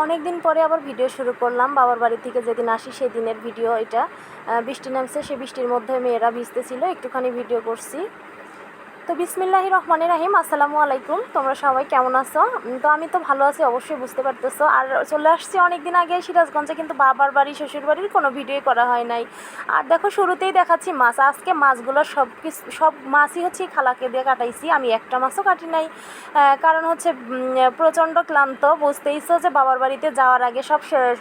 অনেক দিন পরে আবার ভিডিও শুরু করলাম, বাবার বাড়ি থেকে যেদিন আসি সেদিনের ভিডিও এটা। বৃষ্টি নামছে, সে বৃষ্টির মধ্যে মেয়েরা ভিজতেছিল, একটুখানি ভিডিও করছি। তো বিসমিল্লাহি রহমানের রাহিম, আসসালামু আলাইকুম। তোমরা সবাই কেমন আছো? তো আমি তো ভালো আছি, অবশ্যই বুঝতে পারতেছো। আর চলে আসছি অনেক দিন আগে সিরাজগঞ্জে, কিন্তু বাবার বাড়ি শ্বশুর বাড়ির কোনো ভিডিও করা হয় নাই। আর দেখো, শুরুতেই দেখাচ্ছি মাছ। আজকে মাছগুলো সব কিছু, সব মাছই হচ্ছে খালাকে দিয়ে কাটাইছি। আমি একটা মাছও কাটি নাই। কারণ হচ্ছে প্রচণ্ড ক্লান্ত। বুঝতেইছো যে বাবার বাড়িতে যাওয়ার আগে সব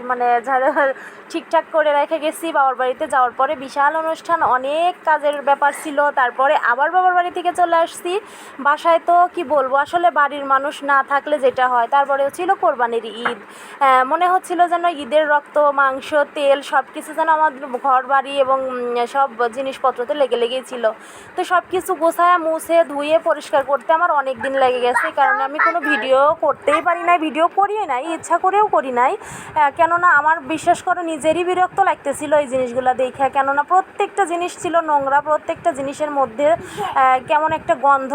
মানে ঠিকঠাক করে রেখে গেছি। বাবার বাড়িতে যাওয়ার পরে বিশাল অনুষ্ঠান, অনেক কাজের ব্যাপার ছিল। তারপরে আবার বাবার বাড়ি থেকে চলে আসছি। বাসায় তো কি বলব, আসলে বাড়ির মানুষ না থাকলে যেটা হয়। তারপরেও ছিল কোরবানির ঈদ। মনে হচ্ছিল যেন ঈদের রক্ত, মাংস, তেল সব কিছু যেন আমার ঘর বাড়ি এবং সব জিনিসপত্রতে লেগে লেগেই ছিল। তো সব কিছু গোছায়, মুছে, ধুয়ে, পরিষ্কার করতে আমার অনেক দিন লেগে গেছে। কারণ আমি কোনো ভিডিও করতেই পারি নাই, ভিডিও করিও নাই, ইচ্ছা করেও করি নাই। কেননা আমার বিশ্বাস করো নিজেরই বিরক্ত লাগতেছিল এই জিনিসগুলো দেখে। কেননা প্রত্যেকটা জিনিস ছিল নোংরা, প্রত্যেকটা জিনিসের মধ্যে কেমন একটা গন্ধ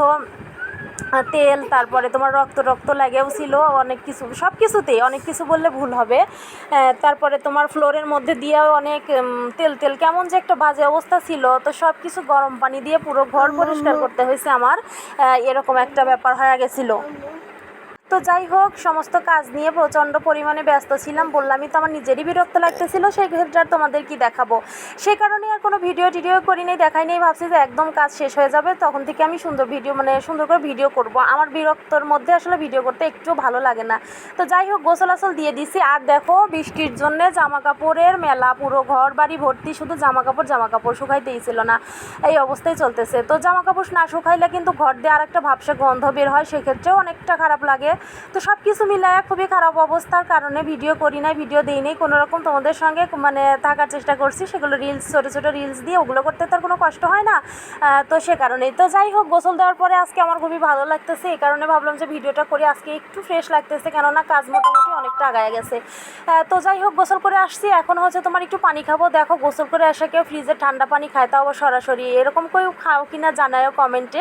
তেল তারপরে তোমার রক্ত রক্ত লাগেও ছিল অনেক কিছু সব কিছুতেই অনেক কিছু বললে ভুল হবে। তারপরে তোমার ফ্লোরের মধ্যে দিয়েও অনেক তেল তেল কেমন যে একটা বাজে অবস্থা ছিল তো সব কিছু গরম পানি দিয়ে পুরো ঘর পরিষ্কার করতে হয়েছে আমার। এরকম একটা ব্যাপার হয়ে গেছিল। তো যাই হোক, সমস্ত কাজ নিয়ে প্রচণ্ড পরিমাণে ব্যস্ত ছিলাম। বললামই তো আমার নিজেরই বিরক্ত লাগতেছিল, সেই ক্ষেত্রে আর তোমাদের কি দেখাবো? সেই কারণে আর কোনো ভিডিও টিডিও করি নাই দেখাই নেই ভাবছি যে একদম কাজ শেষ হয়ে যাবে, তখন থেকে আমি সুন্দর ভিডিও মানে সুন্দর করে ভিডিও করব। আমার বিরক্তর মধ্যে আসলে ভিডিও করতে একটু ভালো লাগে না। তো যাই হোক, গোসল আসল দিয়ে দিছি। আর দেখো, বৃষ্টির জন্য জামা কাপড়ের মেলা, পুরো ঘর বাড়ি ভর্তি, শুধু জামা কাপড় জামা কাপড় শুকাইতেই ছিল না। এই অবস্থায় চলতেছে। তো জামা কাপড় না শুকাইলে কিন্তু ঘর দিয়ে আর একটা ভাবসা গন্ধ বের হয়, সেক্ষেত্রেও অনেকটা খারাপ লাগে। তো সব কিছু মিলায় খুবই খারাপ অবস্থার কারণে ভিডিও করি নাই ভিডিও দিই নেই। কোনোরকম তোমাদের সঙ্গে মানে থাকার চেষ্টা করছি। সেগুলো রিলস ছোটো ছোটো রিলস দিয়ে ওগুলো করতে তো আর কোনো কষ্ট হয় না। তো সে কারণেই। তো যাই হোক, গোসল দেওয়ার পরে আজকে আমার খুবই ভালো লাগতেছে। এই কারণে ভাবলাম যে ভিডিওটা করি। আজকে একটু ফ্রেশ লাগতেছে। কেননা কাজ মোটামুটি অনেকটা আগায় গেছে। তো যাই হোক, গোসল করে আসছি। এখন হচ্ছে তোমার একটু পানি খাব। দেখো, গোসল করে আসা কেউ ফ্রিজে ঠান্ডা পানি খায়, তাও সরাসরি। এরকম কেউ খাও কিনা জানায়ও কমেন্টে।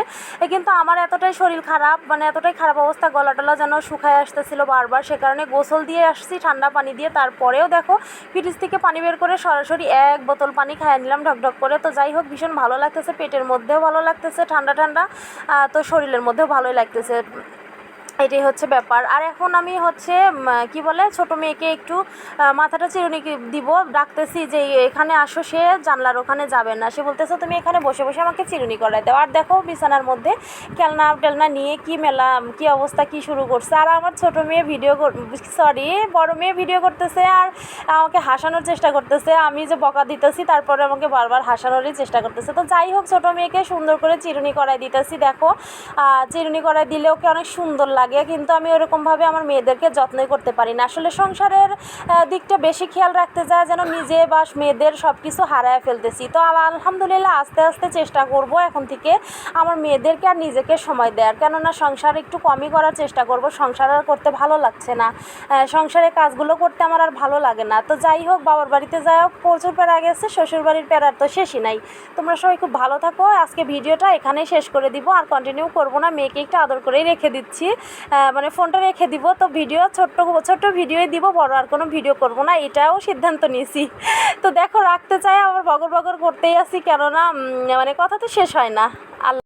কিন্তু আমার এতটাই শরীর খারাপ মানে এতটাই খারাপ অবস্থা গলা টলা যেন শুকায় আসতেছিল বারবার। সে কারণে গোসল দিয়ে আসছি, ঠান্ডা পানি দিয়ে। তারপরেও দেখো, ফ্রিজ থেকে পানি বের করে সরাসরি এক বোতল পানি খাইয়ে নিলাম ঢকঢক করে। তো যাই হোক, ভীষণ ভালো লাগতেছে, পেটের মধ্যেও ভালো লাগতেছে, ঠান্ডা ঠান্ডা। তো শরীরের মধ্যেও ভালোই লাগতেছে। এটাই হচ্ছে ব্যাপার। আর এখন আমি হচ্ছে কি বলে, ছোট মেয়েকে একটু মাথাটা চিরুনি দিব, ডাকতেছি যে, এখানে আসো, সে জানলার ওখানে যাবে না। সে বলতেছে, তুমি এখানে বসে বসে আমাকে চিরুনি করাই দাও। আর দেখো বিছানার মধ্যে খেলনা টেলনা নিয়ে কি মেলা, কি অবস্থা, কি শুরু করছে। আর আমার ছোট মেয়ে ভিডিও সরি বড় মেয়ে ভিডিও করতেছে আর আমাকে হাসানোর চেষ্টা করতেছে। আমি যে বকা দিতেছি, তারপরে আমাকে বারবার হাসানোরই চেষ্টা করতেছে। তো যাই হোক, ছোট মেয়েকে সুন্দর করে চিরুনি করাই দিতেছি। দেখো চিরুনি করাই দিলে ওকে অনেক সুন্দর লাগে কিন্তু আমি ওরকমভাবে আমার মেয়েদেরকে যত্নই করতে পারি না। আসলে সংসারের দিকটা বেশি খেয়াল রাখতে যায় যেন নিজে বা মেয়েদের সব কিছু হারায় ফেলতেছি। তো আল- আলহামদুলিল্লাহ আস্তে আস্তে চেষ্টা করব এখন থেকে আমার মেয়েদেরকে আর নিজেকে সময় দেওয়ার। কেননা সংসার একটু কমই করার চেষ্টা করব, সংসার আর করতে ভালো লাগছে না। সংসারের কাজগুলো করতে আমার আর ভালো লাগে না। তো যাই হোক, বাবার বাড়িতে যাই হোক, প্রচুর প্যারা গেছে শ্বশুর বাড়ির প্যারার তো শেষই নাই। তোমরা সবাই খুব ভালো থাকো, আজকে ভিডিওটা এখানেই শেষ করে দিব। আর কন্টিনিউ করব না, মেয়েকে একটু আদর করেই রেখে দিচ্ছি। মানে ফোনটা রেখে দিব। তো ভিডিও ছোট্ট ছোট্ট ভিডিওই দিব, বড় আর কোনো ভিডিও করব না। এটাও সিদ্ধান্ত নিয়েছি। তো দেখো, রাখতে চাই, আবার বগর বগর করতেই আছি। কেননা মানে কথা তো শেষ হয় না। আল্লাহ